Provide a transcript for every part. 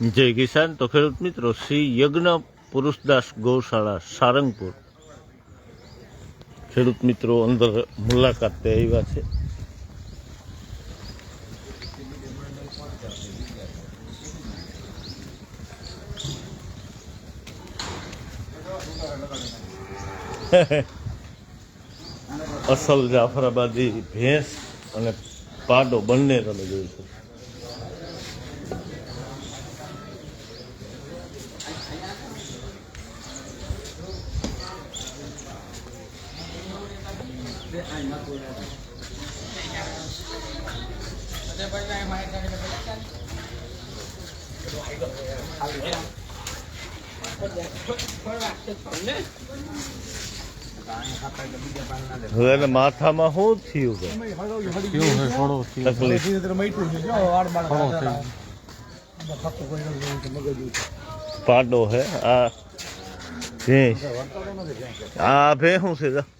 જય કિસાન. તો ખેડૂત મિત્રો, શ્રી યજ્ઞ પુરુષદાસ ગૌશાળા, સારંગપુર. ખેડૂત મિત્રો, અંદર મુલાકાતે આવ્યા છે. અસલ જાફરાબાદી ભેંસ અને પાડો બંને તમે જોઈશું માથામાં શું થયું કે પાડો હે આ ભેંસ. આ ભે શું છે?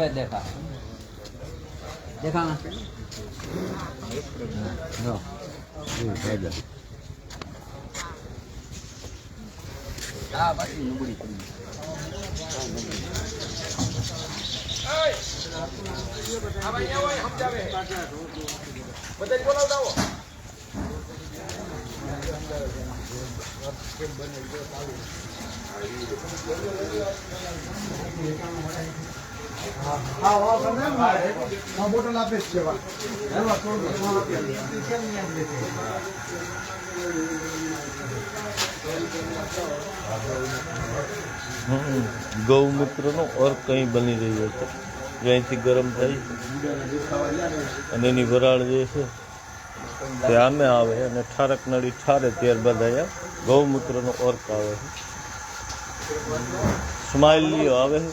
હવે દેખા દેખા ના જો હા બાકી નુબડી પડી હમ. ગૌમૂત્રનો અર્ક કંઈ બની રહ્યો છે જ્યાંથી ગરમ થાય. અને એની વરાળ જે છે, તે આમે આવે અને ઠારક નળી ઠારે ત્યારબાદ અહીંયા ગૌમૂત્રનો અર્ક આવે છે. સ્માઇલીઓ આવે છે?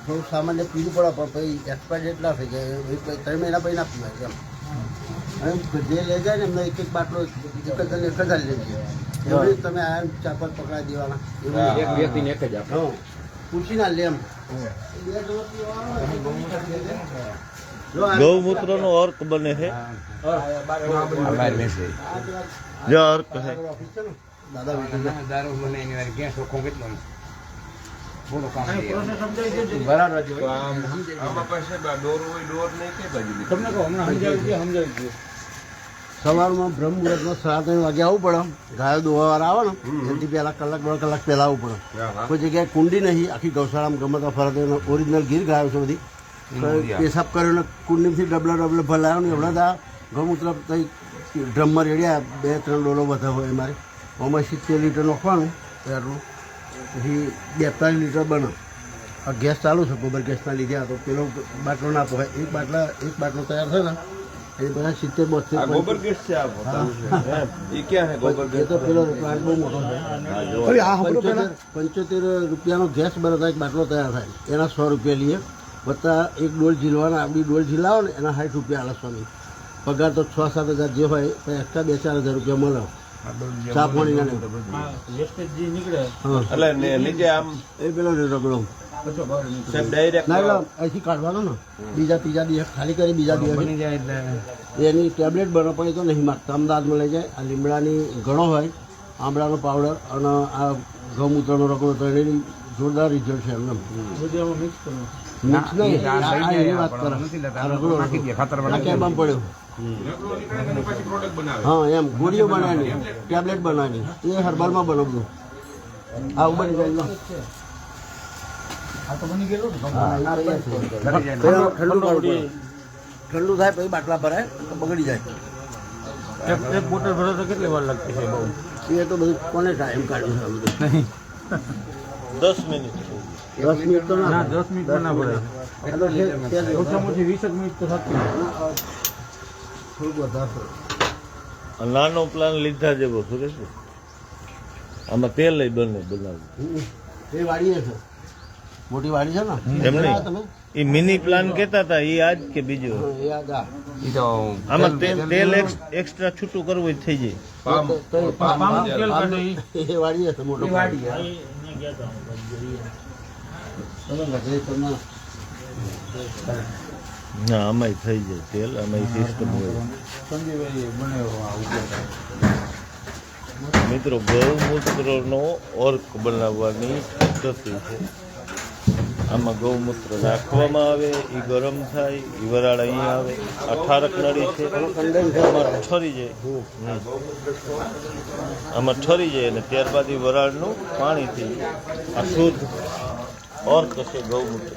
થોડું સામાન્ય પીવું પડે પણ પછી એક્સપાયર એટલા થઈ જાય ત્રણ મહિના પછી ના પીવાય એમ જે લઈ જાય ને એમને એક એક બાટલો એક જ એક જ લઈ જાય એવી તમે આ ચાપર પકડા પકડાઈ દેવાના. એક વ્યક્તિને એક જ આપો. હા. પૂછી ના લે એમ જો આ- ગૌમૂત્રનો ઓર્ક બને છે. જે અર્ક ને દાદા દારૂ મને એની વાર ગેસ ઓખો કેટલો બોલો કામ બરાબર તમને કહો હમણાં સમજાવી સવારમાં બ્રહ્મ મુહૂર્તમાં સાડા ત્રણ વાગે આવવું પડે. ગાયો દોવાવાળા આવે ને એથી પહેલાં કલાક દોઢ કલાક પહેલાં આવવું પડે. કોઈ જગ્યાએ કુંડી નહીં આખી ગૌશાળામાં ગમે તો ફરતે ઓરિજિનલ ગીર ગાયો છે બધી. પેશાબ કર્યો ને કુંડીથી ડબલા ડબલે ભલાયો ને એવડા દા ગૌમૂત્ર તઈ ડ્રમમાં રેડ્યા બે ત્રણ ડોલો બધા હોય મારે. આમાં સિત્તેર લીટર નાખવાનું એટલું પછી બેતાલીસ લીટર બને આ ગેસ ચાલુ છે ગોબર ગેસના લીધે આ તો પેલો બાટલો ના પવાય એક બાટલા એક બાટલો તૈયાર થાય ને એ બધા સિત્તેર બોતેર ગોબર ગેટ છે. એ ક્યાં છે ગોબર પંચોતેર રૂપિયાનો ગેસ બરાબર એક બાટલો તૈયાર થાય. એના સો રૂપિયા લઈએ. વત્તા એક ડોલ ઝીલવાના આપણી ડોલ ઝીલાવો ને એના સાઠ રૂપિયા આલસવાની પગાર તો છ સાત હજાર જે હોય તો એક્સ્ટ્રા બે ચાર હજાર રૂપિયા મળે. ચા પાણી નીકળે. એટલે રગડો સાહેબ ડાયરેક્ટ અહીંથી કાઢવાનો ને. બીજા ત્રીજા દિવસ ખાલી કરી બીજા દિવસ. એની ટેબ્લેટ બનો પણ એ તો નહીં માગતા. અમદાવાદમાં લઈ જાય આ લીમડાની ઘણો હોય. આંબળાનો પાવડર અને આ ગૌમૂત્રનો રગડો તો એની જોરદાર રિઝલ્ટ છે એમને. હા એમ ગોળીઓ બનાવવાની ટેબ્લેટ બનાવવાની એ હર્બલમાં બનાવવું આવું બની જાય લો. હા, ના તૈયાર છે. પહેલા ઠંડુ પડે. થાય પછી બાટલા ભરાય તો બગડી જાય. એક એક બોટલ ભરો તો કેટલી વાર લાગતી છે બહુ? એ તો બધું કોને ટાઈમ કાઢ્યું છે બધું. દસ મિનિટ. દસ મિનિટ તો ના ના દસ મિનિટ ના જ. ઓછામાં ઓછી વીસ મિનિટ તો થતી થોડુંક વધારે નાનો પ્લાન લીધા જેવો સુરેશ આમાં તેલ લઈ બને બનાવ્યું એ વાળીએ છે. મોટી વાડી છે ને? એમ નહીં. હા, તમે? એ મિની પ્લાન કેતા હતા એ આજ કે બીજો? આમાં તેલ એક્સ્ટ્રા છૂટું કરવું હોય થઈ જાય. ના આમાંય થઈ જાય. તેલ આમાં સિસ્ટમ હોય. મિત્રો ગૌમૂત્રનો અર્ક બનાવવાની પદ્ધતિ છે. આમાં ગૌમૂત્ર નાખવામાં આવે એ ગરમ થાય એ વરાળ અહીંયા આવે. આ ઠારક નળી છે, આમાં ઠરી જાય. આમાં ઠરી જાય અને ત્યારબાદ એ વરાળનું પાણી થઈ આ શુદ્ધ અર્ક છે ગૌમૂત્ર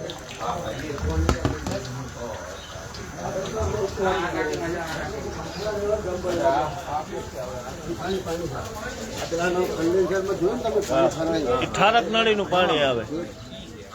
ઠારક નળીનું પાણી આવે.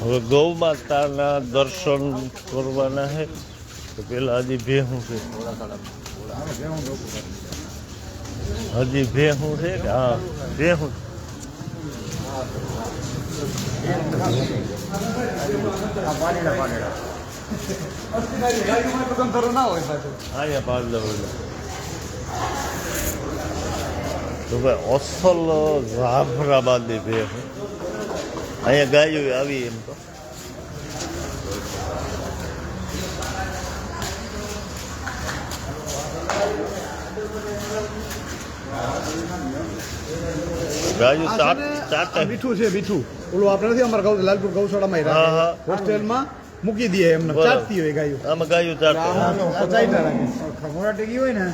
હવે ગૌ માતાના દર્શન કરવાના છે તો પેલા હજી ભેહું છે. હજી ભેહું છે કે? હા ભેહું. અહીંયા પાંચ દરોડા તો ભાઈ અસલ જાફરાબાદી ભેહું અહીંયા ગાયો આવી એમ તો. ગાયો ચાટ ચાટે મીઠું છે મીઠું. ઓલું આપણે નથી અમારા ગૌ લાલપુર ગૌશાળામાં હા, હા. હોસ્ટેલમાં મૂકી દઈએ એમને. ચાટતી હોય ગાયું. આમાં ગાયું ચાટે ચાઈટા રાખે. ખમોરા ટેકી હોય ને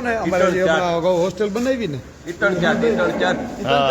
ને હોસ્ટેલ બનાવી ને ઈતળ ચાટ ઈતળ ચાટ એ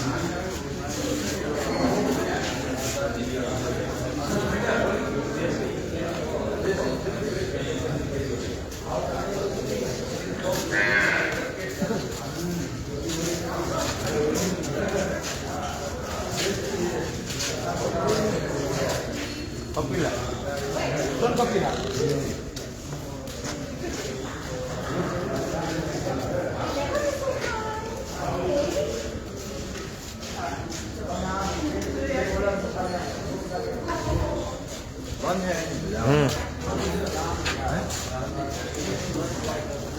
ગાયો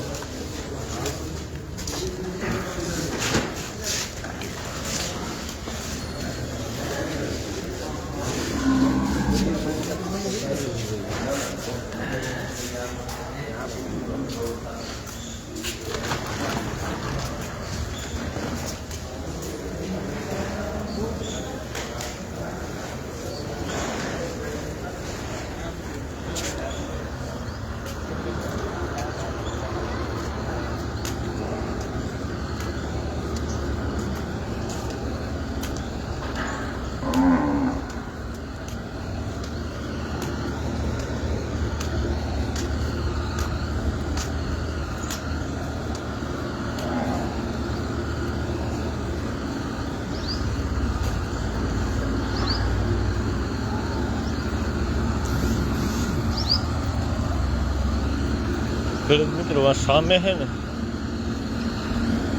ખેડૂત મિત્રો આ સામે છે ને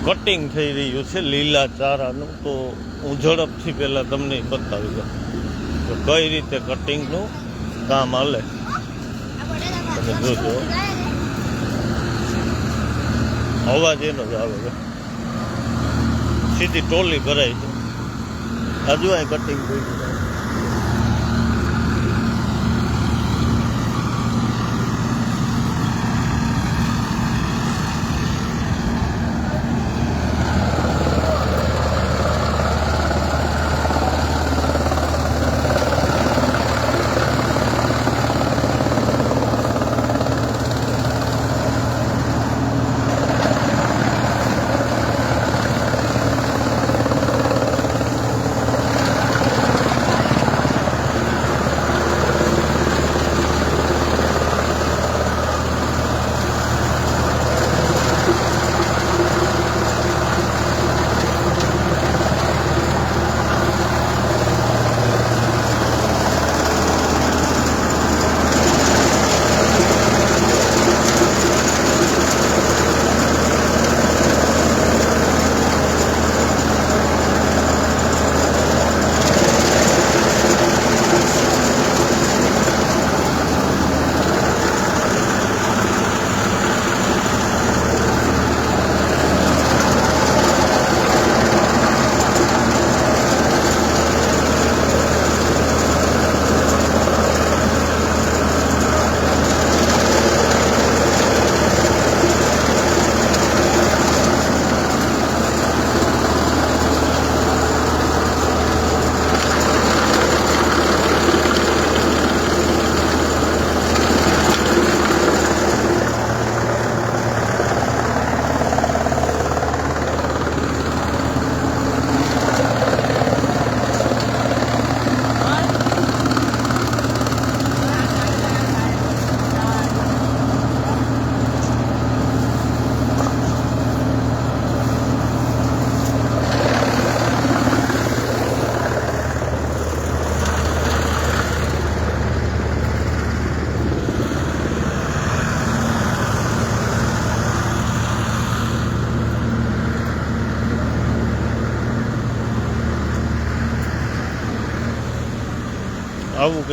કટિંગ થઈ રહ્યું છે લીલા ચારાનું તો હું ઝડપથી પહેલાં તમને બતાવી દઉં તો કઈ રીતે કટિંગનું કામ હાલે તમે જોજો અવાજ એનો જ આવે સીધી ટોલી ભરાય છે હજુ અહીં કટિંગ થઈ ગયું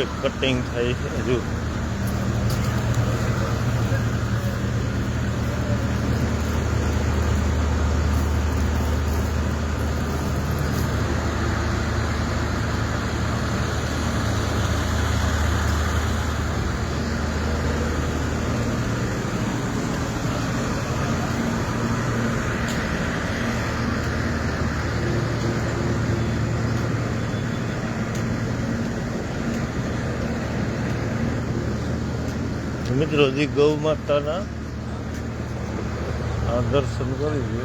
આવું કંઈક કટિંગ થાય છે હજુ મિત્રો રોજી ગૌ માતાના દર્શન કરી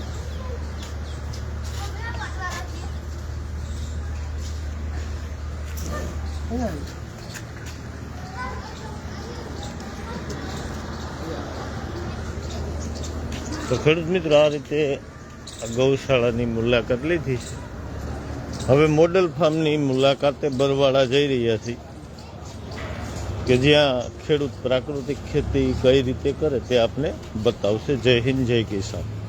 તો ખેડૂત મિત્રો, આ રીતે ગૌશાળાની મુલાકાત લીધી છે. હવે મોડલ ફાર્મની મુલાકાતે બરવાડા જઈ રહ્યા છીએ કે જ્યાં ખેડૂત પ્રાકૃતિક ખેતી કઈ રીતે કરે તે આપને બતાવશે. જય હિન્દ, જય કિસાન.